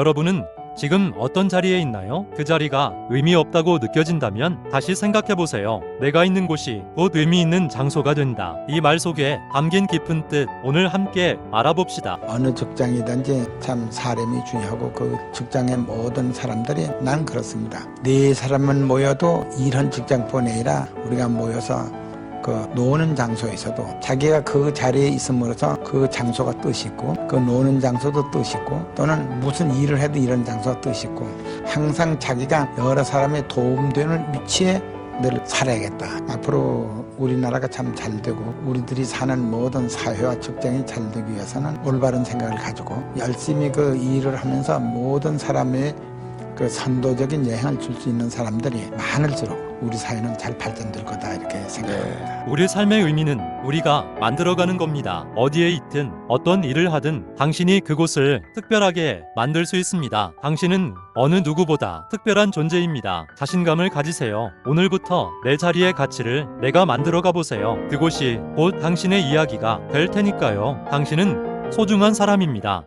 여러분은 지금 어떤 자리에 있나요? 그 자리가 의미 없다고 느껴진다면 다시 생각해 보세요. 내가 있는 곳이 곧 의미 있는 장소가 된다. 이 말 속에 담긴 깊은 뜻 오늘 함께 알아봅시다. 어느 직장이든지 참 사람이 중요하고 그 직장의 모든 사람들이 난 그렇습니다. 네 사람은 모여도 이런 직장뿐 아니라 우리가 모여서 그 노는 장소에서도 자기가 그 자리에 있음으로써 그 장소가 뜻이 있고 그 노는 장소도 뜻이 있고 또는 무슨 일을 해도 이런 장소가 뜻이 있고 항상 자기가 여러 사람의 도움되는 위치에 늘 살아야겠다. 앞으로 우리나라가 참 잘 되고 우리들이 사는 모든 사회와 직장이 잘 되기 위해서는 올바른 생각을 가지고 열심히 그 일을 하면서 모든 사람의 그 선도적인 영향을 줄 수 있는 사람들이 많을수록 우리 사회는 잘 발전될 거다 이렇게 생각합니다. 우리 삶의 의미는 우리가 만들어가는 겁니다. 어디에 있든 어떤 일을 하든 당신이 그곳을 특별하게 만들 수 있습니다. 당신은 어느 누구보다 특별한 존재입니다. 자신감을 가지세요. 오늘부터 내 자리의 가치를 내가 만들어가 보세요. 그곳이 곧 당신의 이야기가 될 테니까요. 당신은 소중한 사람입니다.